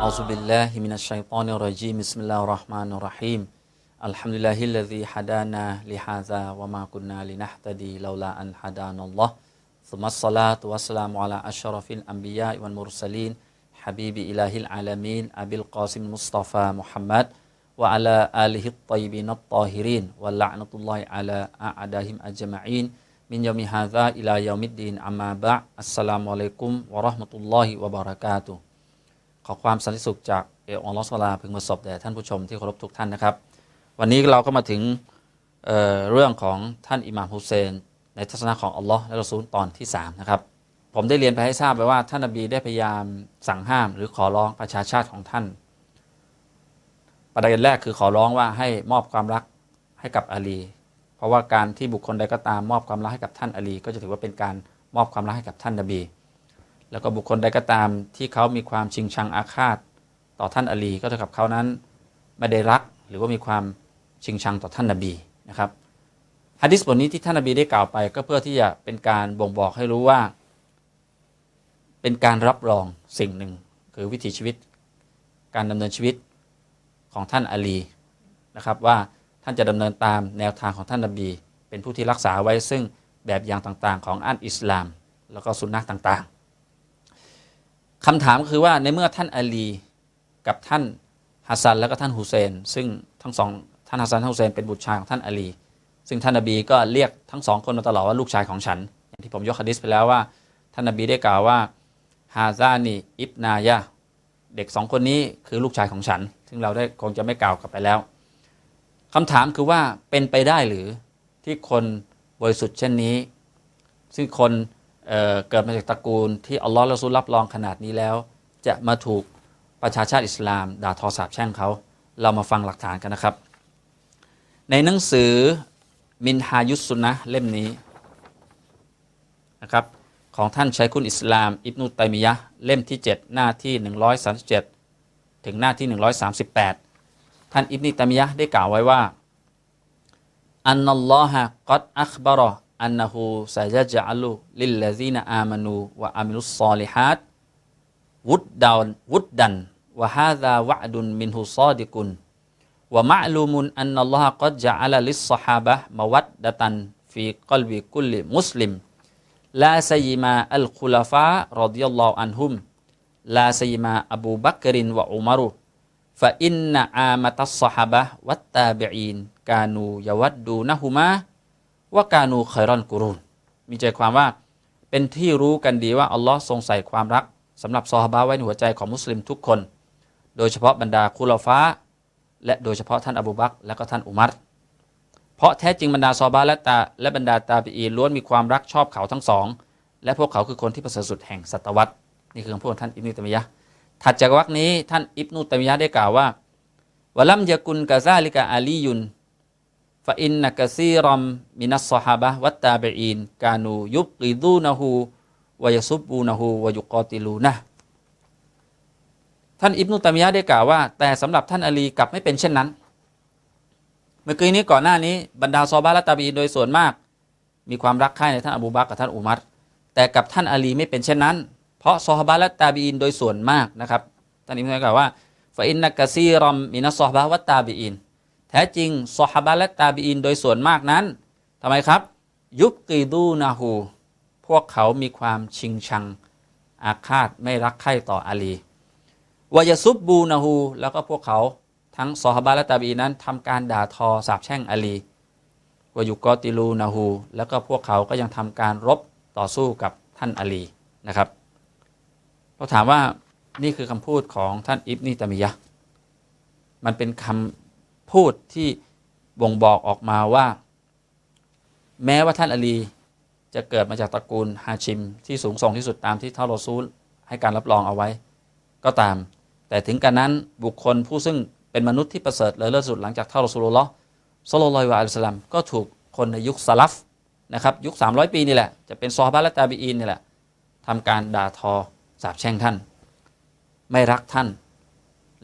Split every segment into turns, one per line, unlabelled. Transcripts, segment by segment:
أعوذ بالله من الشيطان الرجيم بسم الله الرحمن الرحيم الحمد لله الذي هدانا لهذا وما كنا لنهتدي لولا أن هدانا الله ثم الصلاة والسلام على أشرف الأنبياء والمرسلين حبيب إله العالمين أبي القاسم المصطفى محمد وعلى آله الطيبين الطاهرين ولعنة الله على أعدائهم أجمعين من يوم هذا إلى يوم الدين أما بعد السلام عليكم ورحمة الله وبركاته ข อความสันติสุขจากเอองลอสลาพึงประสบแด่ท่านผู้ชมที่เคารพทุกท่านนะครับ วันนี้เราก็มาถึงเเรื่องของท่านอิหม่ามฮุเซน ในทัศนะของอัลลอฮ์และรอซูลตอนที่3นะครับผมได้เรียนไปให้ทราบไปว่าท่านนบีได้พยายามสั่งห้ามหรือขอร้องประชาชาติของท่าน ประเด็นแรกคือขอร้องว่าให้มอบความรักให้กับอาลี เพราะว่าการที่บุคคลใดก็ตามมอบความรักให้กับท่านอาลี ก็จะถือว่าเป็นการมอบความรักให้กับท่านนบี แล้วก็บุคคลใดก็ตามที่เขามีความชิงชังอาฆาต ต่อท่านอลีก็เท่ากับเขานั้นไม่ได้รักหรือว่ามีความชิงชังต่อท่านนบีนะครับฮะดิษบทนี้ที่ท่านนบีได้กล่าวไป ก็เพื่อที่จะเป็นการบ่งบอกให้รู้ว่า เป็นการรับรองสิ่งหนึ่ง คือวิถีชีวิต การดำเนินชีวิตของท่านอาลีนะครับว่าท่านจะดำเนินตามแนวทางของท่านนบี เป็นผู้ที่รักษาไว้ซึ่งแบบอย่างต่างๆ ของอันอิสลาม แล้วก็สุนนะต่างๆ คำถามคือว่าในเมื่อท่านอาลีกับท่านฮัสซันแล้วก็ท่านฮุเซน ซึ่งทั้งสองท่านฮัสซันท่านฮุเซนเป็นบุตรชายของท่านอาลี ซึ่งท่านนบีก็เรียกทั้งสองคนมาตลอดว่าลูกชายของฉัน อย่างที่ผมยกฮะดิษไปแล้วว่า ท่านนบีได้กล่าวว่าฮาซานีอิบนายะเด็กสองคนนี้คือลูกชายของฉัน ซึ่งเราได้คงจะไม่กล่าวกลับไปแล้วคำถามคือว่าเป็นไปได้หรือที่คนบริสุทธิ์เช่นนี้ ซึ่งคน เเกิดมาจากตระกูลที่อัลลอฮ์และซูลรับรองขนาดนี้แล้ว จะมาถูกประชาชาติอิสลาม ด่าทอสาบแช่งเขา เรามาฟังหลักฐานกันนะครับ ในหนังสือมินฮายุสุนะเล่มนี้นะครับของท่านชัยคุณอิสลาม อิบนุตัยมียะเล่มที่ 7 หน้าที่ 137 ถึงหน้าที่ 138 ท่านอิบนุตัยมียะได้กล่าวไว้ว่าอันนัลลอฮะกัดอัคบรออันนหูซาจะจัลุลิลลานอามานูวะอามิลุสซอลิฮัดวุดดาวุดดันวะฮาอันนั่นลอฮะกัดอัลลิสซฮาบะรอ ฮุอันฮุมลาซยิมาอบูบักรินวะอุมารุฟะอินนอามัตัสซฮาบะวัตตาบิอีนกานูย ว่ากานูคอยรอนกุรุนมีใจความว่าเป็นที่รู้กันดีว่าอัลลอฮ์ทรงใส่ความรักสำหรับซอฮาบะไว้ในหัวใจของมุสลิมทุกคน โดยเฉพาะบรรดาคุลฟ้า และโดยเฉพาะท่านอบูบักและก็ท่านอุมัรเพราะแท้จริงบรรดาซอบาและตาและบรรดาตาบีอีล้วนมีความรักชอบเขาทั้งสอง และพวกเขาคือคนที่ประเสริฐสุดแห่งศตวรรษนี่คือคำพูดท่านอิบนุตัมิยะถัดจากวรรคนี้ท่านอิบนุตัมิยะได้กล่าวว่าวะลัมยากุนกะซาลิกะอาลียุน ฟาอินนักซีรอมมินัสซฮาบะวัตตาเบอินกานูยุบลิดูนะฮูวายซุบบูนะฮูวายุกอติลูนะท่านอิบนุตามิยะได้กล่าวว่า แต่สำหรับท่านอาลีกลับไม่เป็นเช่นนั้น เมื่อกี้นี้ก่อนหน้านี้บรรดาซอบาและตาบีโดยส่วนมาก มีความรักใคร่ในท่านอบูบักกับท่านอุมัรแต่กับท่านอาลีไม่เป็นเช่นนั้น เพราะซอฮาบะและตาบีนโดยส่วนมากนะครับท่านอิบนุตามิยะกล่าวว่าฟาอินนักซีรอมมินัสซอฮาบะวัตตาบีน แท้จริงซอฮาบะและตาบีอินโดยส่วนมากนั้นทำไมครับ ยุบกีดูนาหูพวกเขามีความชิงชัง อาฆาตไม่รักใคร่ต่ออาลีวายซุบบูนาหูแล้วก็พวกเขาทั้งซอฮาบะและตาบีนั้นทำการด่าทอสาบแช่งอาลีวายุกอติลูนาหูแล้วก็พวกเขาก็ยังทำการรบต่อสู้กับท่านอาลีนะครับเราถามว่านี่คือคำพูดของท่านอิบนีตามิยะมันเป็นคำ พูดที่บ่งบอกออกมาว่า แม้ว่าท่านอลีจะเกิดมาจากตระกูลฮาชิม ที่สูงส่งที่สุดตามที่ท่านรอซูลให้การรับรองเอาไว้ ก็ตาม แต่ถึงกันนั้นบุคคลผู้ซึ่งเป็นมนุษย์ที่ประเสริฐเลยเลิศสุดหลังจากท่านรอซูลุลลอฮ์สโลลอยวะอัลสลัมก็ถูกคนในยุคสลัฟนะครับยุค 300 ปีนี่แหละ จะเป็นซอฮาบะและตาบีอินนี่แหละทำการด่าทอสาบแช่งท่าน ไม่รักท่าน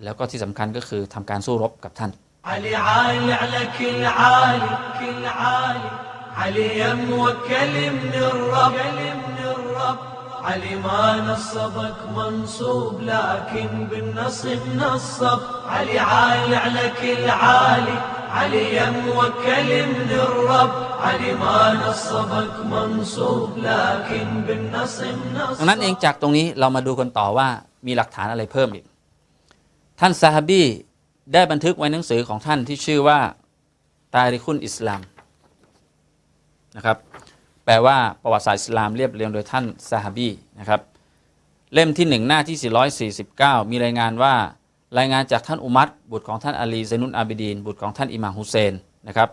แล้วก็ที่สำคัญก็คือทำการสู้รบกับท่าน علي عالي على كل عالي كل عالي علي يم وكل من الرب من الرب
علي ما نصبك منصوب لكن بالنص منصب علي عالي على كل عالي علي يا موكل من الرب علي ما نصبك منصوب لكن بالنص
ดังนั้นเอง
منصب
จากตรงนี้เรามาดูกันต่อว่ามีหลักฐานอะไรเพิ่มอีก ท่านซาฮาบี ได้บันทึกไว้หนังสือของท่านที่ชื่อว่าตาริคุนอิสลามนะครับแปลว่าประวัติศาสตร์อิสลามเรียบเรียงโดยท่านซาฮบีนะครับเล่มที่หนึ่งหน้าที่ 449 มีรายงานว่ารายงานจากท่านอุมัตบุตรของท่านอาลีไซนุนอาบิดีน บุตรของท่านอิมาฮุเซนนะครับ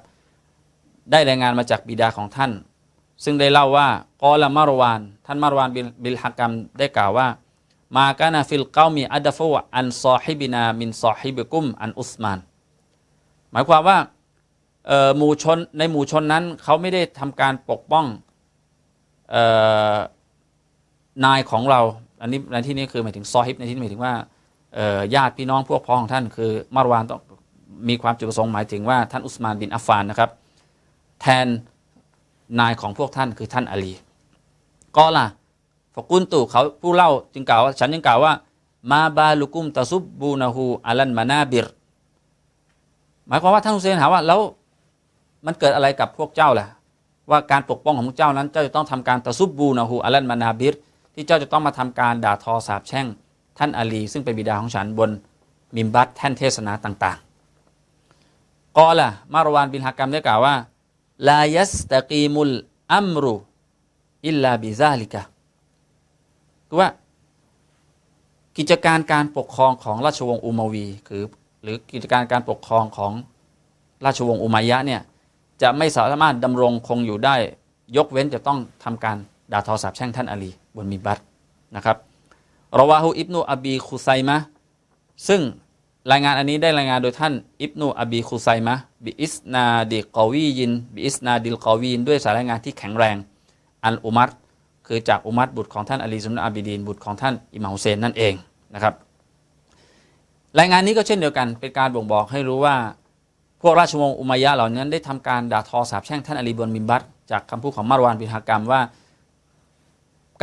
ได้รายงานมาจากบิดาของท่าน ซึ่งได้เล่าว่ากอละมารวาน ท่านมารวานบิลฮักกัมได้กล่าวว่า มากานาฟิลเกามีอัดฟูอันซอฮิบินา มินซอฮิบิกุม อันอุสมาน หมายความว่าหมู่ชนในหมู่ชนนั้นเขาไม่ได้ทำการปกป้องออนายของเรา อันนี้ในที่นี้คือหมายถึงซอฮิบในที่นี้หมายถึงว่าญาติพี่น้องพวกพ้องของท่านคือมารวานต้องมีความจุดประสงค์หมายถึงว่าท่านอุสมานบินอัฟฟานนะครับ แทนนายของพวกท่านคือท่านอาลีก็ล่ะ ฟกุนตุเขาผู้เล่าจึงกล่าวว่าฉันจึงกล่าวว่า มาบาลุกุมตะซุบบูนาฮูอัลันมานาบิร หมายความว่าท่านฮุเซนถามว่าแล้วมันเกิดอะไรกับพวกเจ้าล่ะ ว่าการปกป้องของพวกเจ้านั้นเจ้าจะต้องทำการตะซุบบูนาฮูอัลันมานาบิร ที่เจ้าจะต้องมาทำการด่าทอสาบแช่ง ท่านอาลี ซึ่งเป็นบิดาของฉันบนมิมบัตแท่นเทศนาต่างๆก็ล่ะมารวานบินฮักกัมได้กล่าวว่าลายัสตะกีมุลอัมรุอิลลาบิซาลิกะ คือว่า กิจการการปกครองของราชวงศ์อุมาวีคือหรือกิจการการปกครองของราชวงศ์อุมัยยะเนี่ยจะไม่สามารถดำรงคงอยู่ได้ยกเว้นจะต้องทำการด่าทอสาบแช่งท่านอาลีบนมิบัตนะครับรอวาฮูอิบนูอบีคุไซมะซึ่งรายงานอันนี้ได้รายงานโดยท่านอิบนูอบีคุไซมะบิอิสนาดิกอวียินบิอิสนาดิลกอวีนด้วยสายรายงานที่แข็งแรง อันอุมัร คือจากอุมัรบุตรของท่านอาลีซุนนอาบิดีนบุตรของท่านอิมามฮุเซนนั่นเองนะครับรายงานนี้ก็เช่นเดียวกันเป็นการบ่งบอกให้รู้ว่าพวกราชวงศ์อุมัยยะเหล่านั้นได้ทำการด่าทอสาบแช่งท่านอาลีบนมิมบัตจากคำพูดของมารวานบินฮากรรมว่า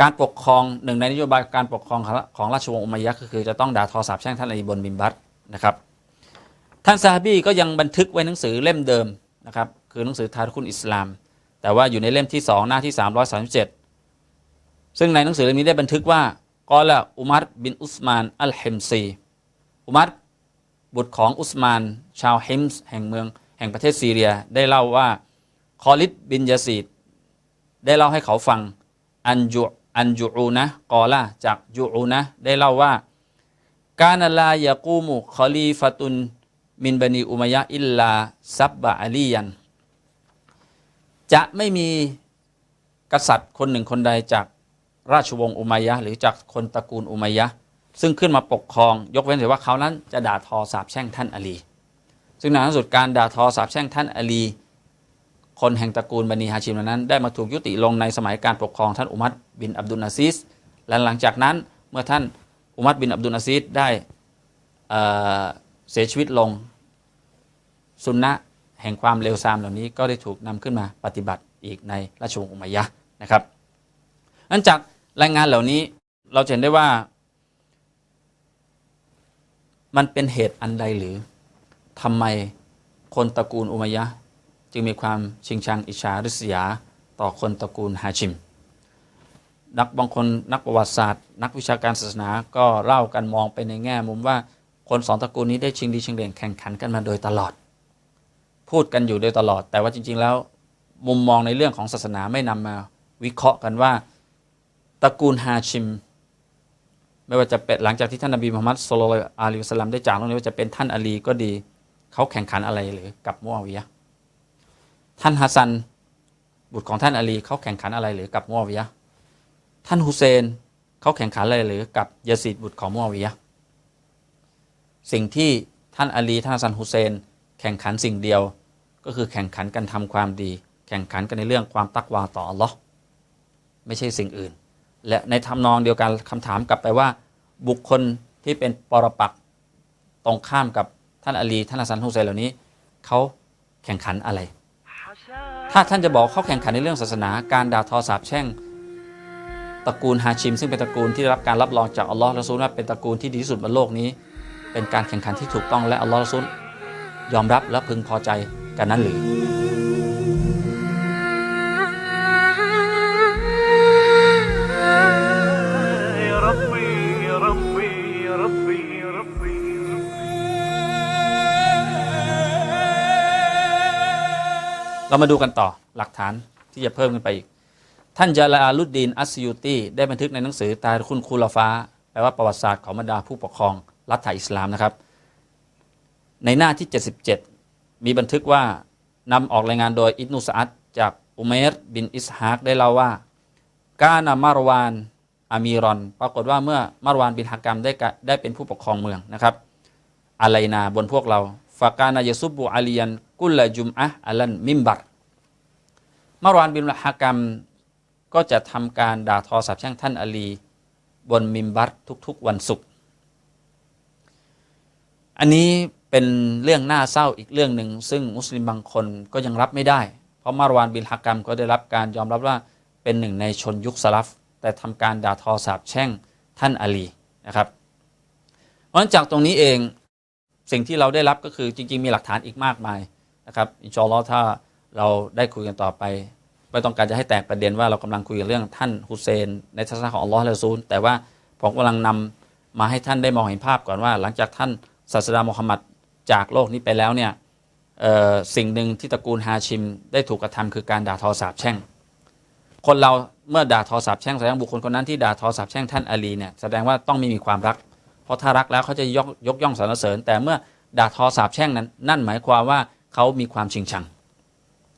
การปกครองหนึ่งในนโยบายการปกครองของราชวงศ์อุมัยยะก็คือจะต้องด่าทอสาบแช่งท่านอาลีบนมิมบัตนะครับท่านซาฮบีก็ยังบันทึกไว้หนังสือเล่มเดิมนะครับคือหนังสือทารุคุนอิสลาม แต่ว่าอยู่ในเล่มที่ 2 หน้าที่ 337 ซึ่งในหนังสือเล่มนี้ได้บันทึกว่ากอละอุมัรบินอุสมานอัลเฮมซีอุมัรบุตรของอุสมาน ชาวเฮมส์แห่งเมืองแห่งประเทศซีเรียได้เล่าว่าคอลิดบินยาซีดได้เล่าให้เขาฟังอันจุอันจูอูนะกอละจากจูอูนะได้เล่าว่า กานาลายากูมุคอลีฟตุนมินบันีอุมัยยะอิลลาซับบะอาลียัน จะไม่มีกษัตริย์คนหนึ่งคนใดจาก ราชวงศ์อุมัยยะหรือจากคนตระกูลอุมัยยะซึ่งขึ้นมาปกครอง ยกเว้นแต่ว่าเขานั้นจะด่าทอสาบแช่งท่านอาลี ซึ่งในที่สุดการด่าทอสาบแช่งท่านอาลี คนแห่งตระกูลบันีฮาชิมเหล่านั้นได้มาถูกยุติลงในสมัยการปกครองท่านอุมัรบินอับดุลอาซิสและหลังจากนั้นเมื่อท่านอุมัรบินอับดุลอาซิสได้เเสียชีวิตลงสุนนะแห่งความเลวทรามเหล่านี้ก็ได้ถูกนำขึ้นมาปฏิบัติอีกในราชวงศ์อุมัยยะนะครับนั้นจาก รายงานเหล่านี้เราเห็นได้ว่า มันเป็นเหตุอันใดหรือทำไมคนตระกูลอุมัยะจึงมีความชิงชังอิจฉาริษยาต่อคนตระกูลฮาชิม นักบางคนนักประวัติศาสตร์ นักวิชาการศาสนาก็เล่ากันมองไปในแง่มุมว่าคนสองตระกูลนี้ได้ชิงดีชิงเด่นแข่งขันกันมาโดยตลอด พูดกันอยู่โดยตลอด แต่ว่าจริง ๆ แล้ว มุมมองในเรื่องของศาสนาไม่นำมาวิเคราะห์กันว่า ตระกูลฮาชิม ไม่ว่าจะเป็นหลังจากที่ท่านนบีมุฮัมมัดสุลลัลอาลีวะสลลัมได้จากลงนี้ว่าจะเป็นท่านอาลีก็ดี เขาแข่งขันอะไรหรือกับมุอาวิยะท่านฮัสซัน บุตรของท่านอาลีเขาแข่งขันอะไรหรือกับมุอาวิยะท่านฮุเซนเขาแข่งขันอะไรหรือกับยาซีดบุตรของมุอาวิยะสิ่งที่ท่านอาลีท่านฮัสซันฮุเซน แข่งขันสิ่งเดียวก็คือแข่งขันกันทำความดี แข่งขันกันในเรื่องความตักวาต่ออัลลอฮ์ไม่ใช่สิ่งอื่น และในทำนองเดียวกันคำถามกลับไปว่า บุคคลที่เป็นปรปักตรงข้ามกับท่านอาลีท่านฮัสันฮุเซนเหล่านี้เขาแข่งขันอะไร ถ้าท่านจะบอกเขาแข่งขันในเรื่องศาสนา การด่าทอสาบแช่งตระกูลฮาชิม ซึ่งเป็นตระกูลที่รับการรับรองจากอัลลอฮ์และซูลว่าเป็นตระกูลที่ดีที่สุดบนโลกนี้ เป็นการแข่งขันที่ถูกต้องและอัลลอฮ์และซูลยอมรับและพึงพอใจกันนั้นหรือ เรามาดูกันต่อหลักฐานที่จะเพิ่มขึ้นไปอีก ท่านจาลาอาลุดดีนอัสยูตีได้บันทึกในหนังสือตาคุณคูลาฟ้า แปลว่าประวัติศาสตร์ของบรรดาผู้ปกครองรัฐอิสลามนะครับ ในหน้าที่ 77 มีบันทึกว่านำออกรายงานโดยอิบนุสอัดจากอุเมรบินอิสฮากได้เล่าว่ากานามารวานอามีรอน ปรากฏว่าเมื่อมารวานบินฮากรรมได้ได้เป็นผู้ปกครองเมืองนะครับอะไรนาบนพวกเรา ฟากานายซุบุอาลียันกุลละจุมอะอัลันมิมบัรมารวานบินฮากรรมก็จะทำการด่าทอสาบแช่งท่านอาลี บนมิมบัรทุกๆวันศุกร์อันนี้เป็นเรื่องน่าเศร้าอีกเรื่องหนึ่งซึ่งมุสลิมบางคนก็ยังรับไม่ได้ เพราะมารวานบินฮากรรมก็ได้รับการยอมรับว่าเป็นหนึ่งในชนยุคสลับแต่ทำการด่าทอสาบแช่งท่านอาลีนะครับเพราะฉะนั้นจากตรงนี้เอง สิ่งที่เราได้รับก็คือจริง ๆ มีหลักฐานอีกมากมายนะครับอินชอลอถ้าเราได้คุยกันต่อไป ไม่ต้องการจะให้แตกประเด็นว่าเรากำลังคุยกันเรื่องท่านฮุเซน ในทัศนะของอัลลอฮ์และซูล แต่ว่าผมกำลังนำมาให้ท่านได้มองเห็นภาพก่อนว่า หลังจากท่านศาสดามุฮัมมัดจากโลกนี้ไปแล้วเนี่ยสิ่งหนึ่งที่ตระกูลฮาชิม ได้ถูกกระทำคือการด่าทอสาบแช่ง คนเราเมื่อด่าทอสาบแช่งแสดงบุคคลคนนั้นที่ด่าทอสาบแช่งท่านอาลีเนี่ยแสดงว่าต้องไม่มีความรัก ราะถ้ารักแล้วเขาจะยกยกย่องสรรเสริญ แต่เมื่อด่าทอสาบแช่งนั้น นั่นหมายความว่าเขามีความชิงชัง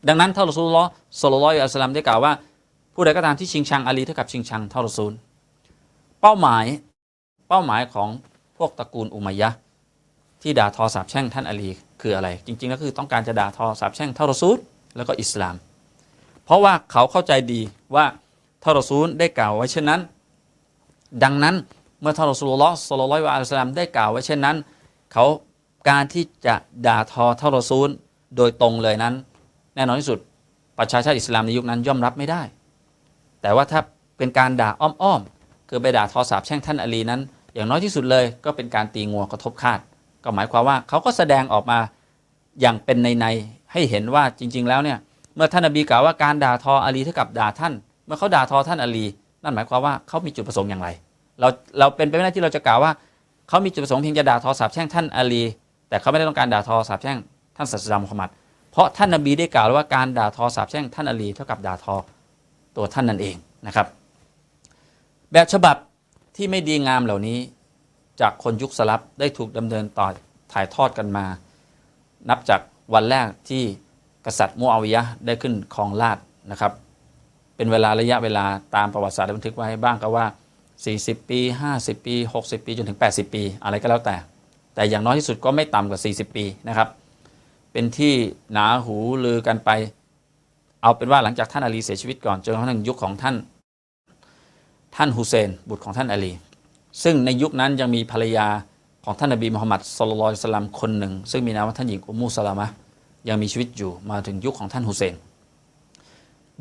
ดังนั้นท่านรอซูลลอฮ์สลลัลลอฮุอะลัยฮิวะสัลลัมได้กล่าวว่า ผู้ใดก็ตามที่ชิงชังอาลีเท่ากับชิงชังเท่ารอซูล เป้าหมายเป้าหมายของพวกตระกูลอุมัยยะที่ด่าทอสาบแช่งท่านอาลีคืออะไร จริงๆก็คือต้องการจะด่าทอสาบแช่งเท่ารอซูลแล้วก็อิสลาม เพราะว่าเขาเข้าใจดีว่าท่านรอซูลได้กล่าวไว้เช่นนั้น ดังนั้น เมื่อท่านรอซูลุลลอฮ์ศ็อลลัลลอฮุอะลัยวะสัลลัมได้กล่าวไว้เช่นนั้น เขาการที่จะด่าทอท่านรอซูลโดยตรงเลยนั้น แน่นอนที่สุดประชาชาติอิสลามในยุคนั้นย่อมรับไม่ได้ แต่ว่าถ้าเป็นการด่าอ้อมๆคือไปด่าทอสาบแช่งท่านอลีนั้น อย่างน้อยที่สุดเลยก็เป็นการตีงัวกระทบคาด ก็หมายความว่าเขาก็แสดงออกมาอย่างเป็นในในให้เห็นว่าจริง ๆ แล้วเนี่ยเมื่อท่านนบีกล่าวว่าการด่าทออาลีเท่ากับด่าท่าน เมื่อเขาด่าทอท่านอาลี นั่นหมายความว่าเขามีจุดประสงค์อย่างไร เราเราเป็นไปไม่ได้ที่เราจะกล่าวว่าเขามีจุดประสงค์เพียงจะด่าทอสาบแช่งท่านอาลี แต่เขาไม่ได้ต้องการด่าทอสาบแช่งท่านศาสดามุฮัมมัดเพราะท่านนบีได้กล่าวว่าการด่าทอสาบแช่งท่านอาลีเท่ากับด่าทอตัวท่านนั่นเองนะครับ แบบฉบับที่ไม่ดีงามเหล่านี้ จากคนยุคสลับได้ถูกดำเนินต่อถ่ายทอดกันมา นับจากวันแรกที่กษัตริย์มูอาวิยะได้ขึ้นครองราชนะครับ เป็นเวลาระยะเวลาตามประวัติศาสตร์บันทึกไว้บ้างก็ว่า 40 ปี 50 ปี 60 ปี จนถึง 80 ปี อะไรก็แล้วแต่ แต่อย่างน้อยที่สุดก็ไม่ต่ำกว่า 40 ปีนะครับ เป็นที่หนาหูลือกันไป เอาเป็นว่าหลังจากท่านอาลีเสียชีวิตก่อนจนกระทั่งยุคของท่าน ท่านฮุเซน บุตรของท่านอาลี ซึ่งในยุคนั้นยังมีภรรยาของท่านนบีมุฮัมมัดสุลลัลลอฮุอะลัยฮิวะสัลลัมคนหนึ่ง ซึ่งมีนามว่าท่านหญิงอุมมุสลามะยังมีชีวิตอยู่มาถึงยุคของท่านฮุเซน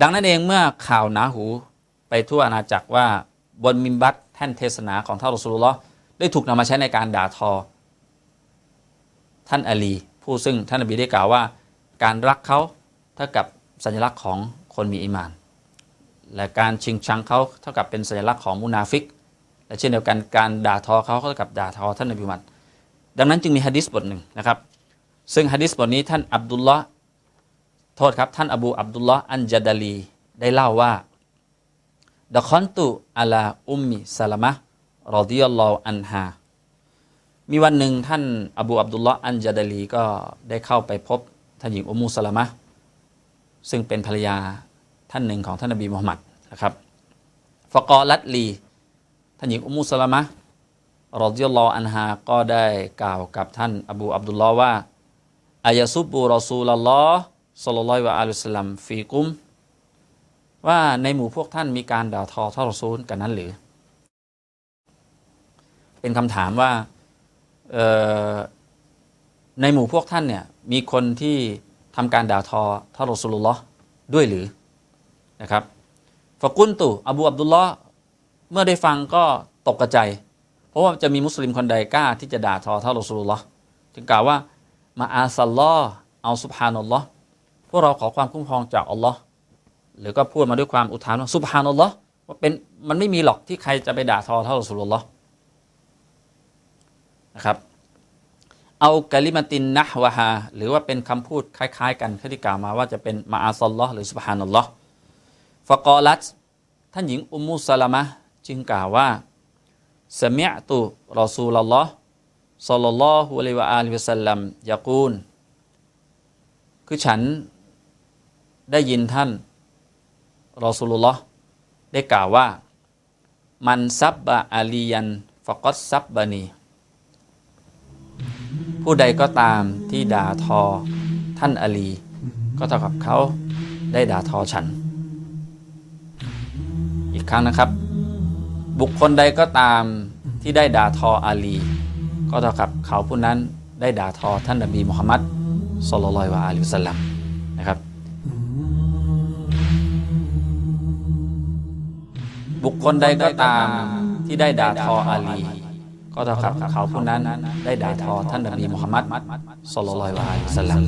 ดังนั้นเองเมื่อข่าวหนาหูไปทั่วอาณาจักรว่า บนมิมบัตแท่นเทศนาของท่านรอสูลุลลอฮ์ได้ถูกนำมาใช้ในการด่าทอ ท่านอาลี ผู้ซึ่งท่านนบีได้กล่าวว่า การรักเขาเท่ากับสัญลักษณ์ของคนมีอีหมาน และการชิงชังเขาเท่ากับเป็นสัญลักษณ์ของมุนาฟิก และเช่นเดียวกันการด่าทอเขาเท่ากับด่าทอท่านนบีมุฮัมมัดดังนั้นจึงมีฮะดิษบทหนึ่งนะครับ ซึ่งฮะดิษบทนี้ท่านอับดุลละโทษครับ ท่านอบูอับดุลละอันจาดาลีได้เล่าว่า ดะคอนตุอัลาอุมมิซาลามะรอดิยัลลอฮอันฮามีวันหนึ่งท่านอบูอับดุลละอันจาดลีก็ได้เข้าไปพบท่านหญิงอุมมุสลามะซึ่งเป็นภรรยาท่านหนึ่งของท่านนบีมุฮัมมัดนะครับฟกอลัดลีท่านหญิงอุมมุสลามะรอดิยัลลอฮอันฮาก็ได้กล่าวกับท่านอบูอับดุลลอฮ์ว่าอายะซุบบูรอซูลลลอฮ์สัลลัลลอฮุอะลัยฮิวะสัลลัมฟีกุม ว่าในหมู่พวกท่านมีการด่าทอท่ารอซูลกันนั้นหรือ เป็นคำถามว่าในหมู่พวกท่านเนี่ยมีคนที่ทำการด่าทอท่ารอซูลุลลอด้วยหรือนะครับฟะกุนตุอบูอับดุลลอเมื่อได้ฟังก็ตกใจ เพราะว่าจะมีมุสลิมคนใดกล้าที่จะด่าทอท่ารอสูลุลลอจึงกล่าวว่ามาอาซัลลอเอาสุบฮานัลลอพวกเราขอความคุ้มครองจากอัลลอฮ์ หรือก็พูดมาด้วยความอุทานว่าสุบฮานัลลอฮ์ว่าเป็นมันไม่มีหรอกที่ใครจะไปด่าทอเท่ารอสูลุลลอฮ์นะครับเอากะลิมาตินนะวะฮาหรือว่าเป็นคำพูดคล้ายๆ กันที่กล่าวมาว่าจะเป็นมาอาซัลลอฮ์หรือสุบฮานัลลอฮ์ฟะกอลัตท่านหญิงอุมมุสลามะจึงกล่าวว่าสมิอตุรอซูลลอฮ์ซัลลัลลอฮุอะลัยฮิวะอาลิฮิวะสัลลัมยะกูล คือฉันได้ยินท่าน รอซูลุลลอฮ์ได้กล่าวว่า มันซับบะอาลียันฟกอตซับบะนี ผู้ใดก็ตามที่ด่าทอท่านอาลี ก็เท่ากับเขาได้ด่าทอฉัน อีกครั้งนะครับ บุคคลใดก็ตามที่ได้ด่าทออาลี ก็เท่ากับเขาผู้นั้นได้ด่าทอท่านนบีมุฮัมมัดสุลลัลลอฮุอะลัยฮิวะสัลลัมนะครับ บุคคลใดก็ตามที่ได้ด่าทออาลี ก็เท่ากับเขาผู้นั้นได้ด่าทอท่านนบีมุฮัมมัดสลลัลลอยวะสัลลัม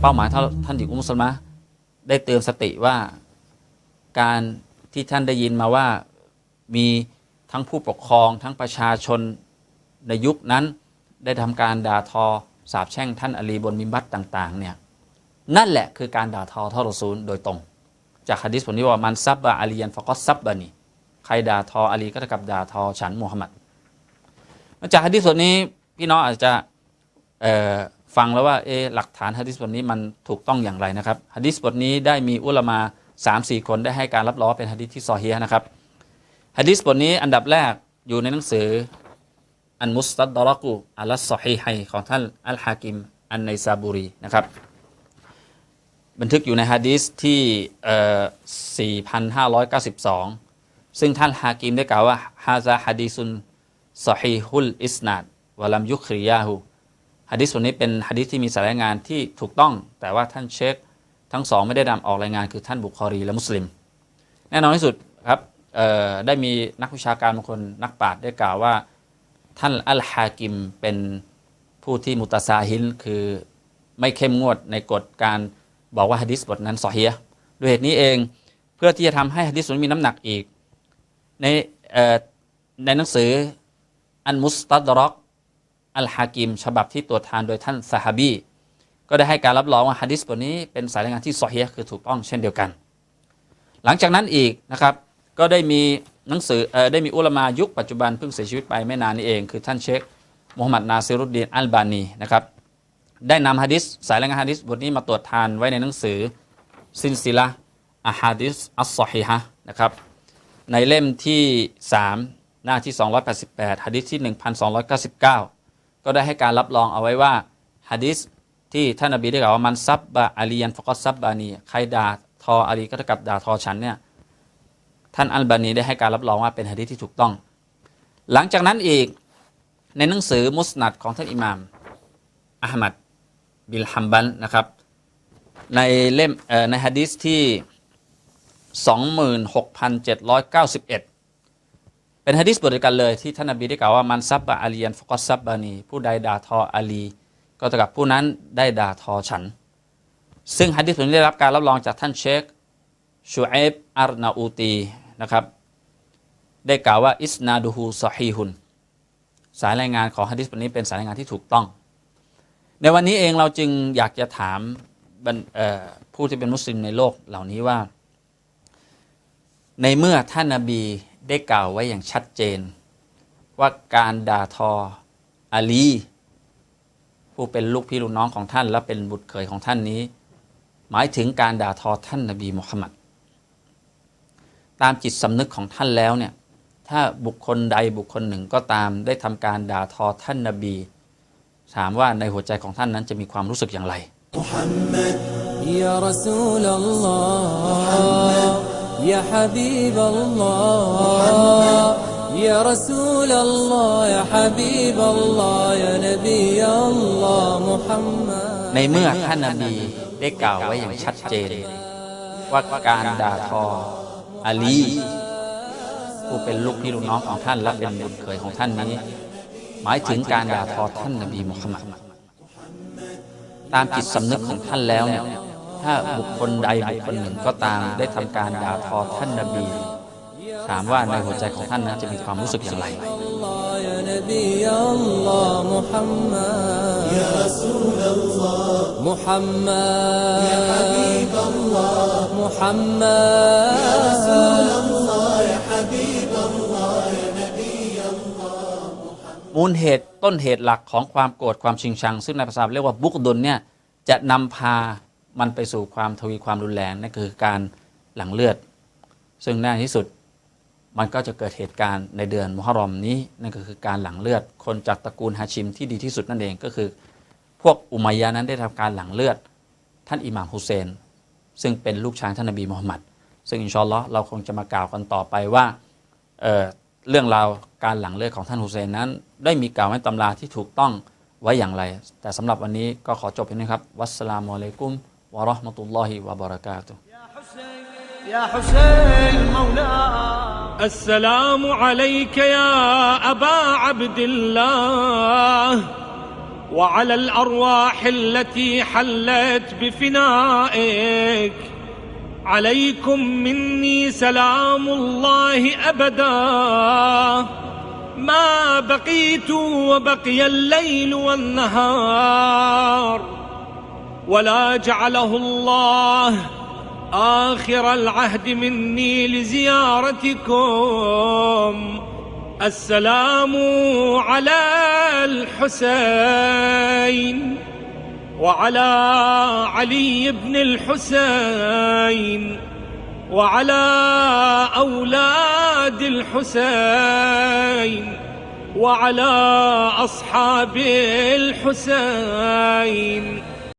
เป้าหมายท่านหญิงอุมสลมะได้เตือนสติว่าการที่ท่านได้ยินมาว่ามี ทั้งผู้ปกครองทั้งประชาชนในยุคนั้น ได้ทำการด่าทอสาบแช่งท่านอลีบนมิมบัตต่างๆเนี่ยนั่นแหละคือการด่าทอท่านรอซูลโดยตรง จากฮะดิษผลนี้ว่ามันซับบะอาลียันฟะกซับบะนีใครด่าทออาลีก็เท่ากับด่าทอฉันมูฮัมหมัดจากฮะดิษบทนี้พี่น้องอาจจะฟังแล้วว่าเอหลักฐานฮะดิษบทนี้มันถูกต้องอย่างไรนะครับฮะดิษบทนี้ได้มีอุลามาสามสี่คนได้ให้การรับรองเป็นฮะดิษที่ซอฮีฮ์นะครับ ฮะดิษบทนี้อันดับแรกอยู่ในหนังสืออันมุสตัดดารักุอัลซอฮีไฮของท่านอัลฮากิม อันในซาบูรี นะครับ บันทึกอยู่ในฮะดีษที่ 4,592 ซึ่งท่านฮากิมได้กล่าวว่าฮาซาฮะดีซุนซอฮีฮุลอิสนาดวะลัมยุคริยาฮูฮะดิษส่วนนี้เป็นฮะดิษที่มีสายรายงานที่ถูกต้อง แต่ว่าท่านเชคทั้งสองไม่ได้นำออกรายงานคือท่านบุคอรีและมุสลิม แน่นอนที่สุดครับ ได้มีนักวิชาการบางคนนักปราชญ์ได้กล่าวว่า ท่านอัลฮากิมเป็นผู้ที่มุตซาฮินคือไม่เข้มงวดในกฎการบอกว่าฮะดิษบทนั้นซอเฮียด้วยเหตุนี้เองเพื่อที่จะทำให้ฮะดิษส่วนมีน้ำหนักอีก ในในหนังสืออันมุสตัดรอกอัลฮากิมฉบับที่ตรวจทานโดยท่านซาฮาบีก็ได้ให้การรับรองว่าฮะดิษบทนี้เป็นสายรายงานที่ซอเฮีฮ์คือถูกต้องเช่นเดียวกัน หลังจากนั้นอีกนะครับ ก็ได้มีหนังสืออได้มีอุลามายุคปัจจุบันเพิ่งเสียชีวิตไปไม่นานนี้เอง คือท่านเชคมูฮัมหมัดนาซิรุดดีนอัลบานีนะครับได้นำฮะดิษสายรายงานฮะดิษบทนี้มาตรวจทานไว้ในหนังสือซินซิละอะฮะดิษอัสซอฮีฮะนะครับในเล่มที่ 3 หน้าที่ 288ฮะดิษที่ 1299 ก็ได้ให้การรับรองเอาไว้ว่าฮะดิษที่ท่านนบีได้กล่าวว่ามันซับบะอาลียันฟกอซับบานีใครด่าทออาลีก็เท่ากับด่าทอฉันเนี่ย ท่านอัลบานีได้ให้การรับรองว่าเป็นฮะดิษที่ถูกต้อง หลังจากนั้นอีกในหนังสือมุสนัดของท่านอิหม่ามอัลมัดบิลฮัมบันนะครับในเล่มในฮะดิษที่ 26,791 เป็นฮะดิษบทเดียวกันเลยที่ท่านนบีได้กล่าวว่ามันซับบะอาลียันฟกอซับบานีผู้ใดด่าทออาลี ก็เท่ากับผู้นั้นได้ด่าทอฉัน ซึ่งฮะดิษนี้ได้รับการรับรองจากท่านเชคชูเอฟอารนาอูตี นะครับ ได้กล่าวว่าอิสนาดูฮูซอฮีฮุนสายรายงานของฮะดิษบทนี้เป็นสายรายงานที่ถูกต้อง ในวันนี้เองเราจึงอยากจะถามผู้ที่เป็นมุสลิมในโลกเหล่านี้ว่า ในเมื่อท่านนาบีได้กล่าวไว้อย่างชัดเจน ว่าการด่าทออาลี ผู้เป็นลูกพี่ลูกน้องของท่านและเป็นบุตรเขยของท่านนี้ หมายถึงการด่าทอท่านนบีมุฮัมมัด ตามจิตสำนึกของท่านแล้วเนี่ยถ้าบุคคลใดบุคคลหนึ่งก็ตามได้ทำการด่าทอท่านนาบี ถามว่าในหัวใจของท่านนั้นจะมีความรู้สึกอย่างไรในเมื่อท่านนาบีได้กล่าวไว้อย่างชัดเจน ว่าการด่าทอ อาลีผู้เป็นลูกพี่ลูกน้องของท่านและเป็นบุตรเคยของท่านนี้ หมายถึงการด่าทอท่านนบีมุฮัมมัดตามจิตสำนึกของท่านแล้วเนี่ยถ้าบุคคลใดบุคคลหนึ่งก็ตามได้ทำการด่าทอท่านนบี ถามว่าในหัวใจของท่านนั้นจะมีความรู้สึกอย่างไร
يا نبي الله محمد يا رسول الله محمد يا حبيب الله محمد يا رسول الله يا حبيب الله يا نبي
มูลเหตุต้นเหตุหลักของความโกรธความชิงชัง ซึ่งในภาษาเรียกว่าบุกดุลเนี่ยจะนำพามันไปสู่ความทวีความรุนแรงนั่นคือการหลั่งเลือด ซึ่งแน่ที่สุด มันก็จะเกิดเหตุการณ์ในเดือนมุฮัรรอมนี้นั่นก็คือการหลังเลือด คนจากตระกูลฮาชิมที่ดีที่สุดนั่นเองก็คือ พวกอุมัยยะนั้นได้ทำการหลังเลือด ท่านอิหม่ามฮุเซน ซึ่งเป็นลูกชายท่านนบีมูฮัมมัดซึ่งอินชอนละเราคงจะมากล่าวกันต่อไปว่าเเรื่องราวการหลังเลือดของท่านฮุเซนนั้น ได้มีกล่าวในตำราที่ถูกต้องไว้อย่างไร แต่สำหรับวันนี้ก็ขอจบเพียงนี้ครับ วัสสลามุอะลัยกุมวะราะห์มะตุลลอฮิวะบะเราะกาตุฮุ
เซน
السلام عليك يا أبا عبد الله وعلى الأرواح التي حلت بفنائك. عليكم مني سلام الله أبدا. ما بقيت وبقي الليل والنهار. ولا جعله الله آخر العهد مني لزيارتكم. السلام على الحسين وعلى علي بن الحسين وعلى أولاد الحسين وعلى أصحاب الحسين.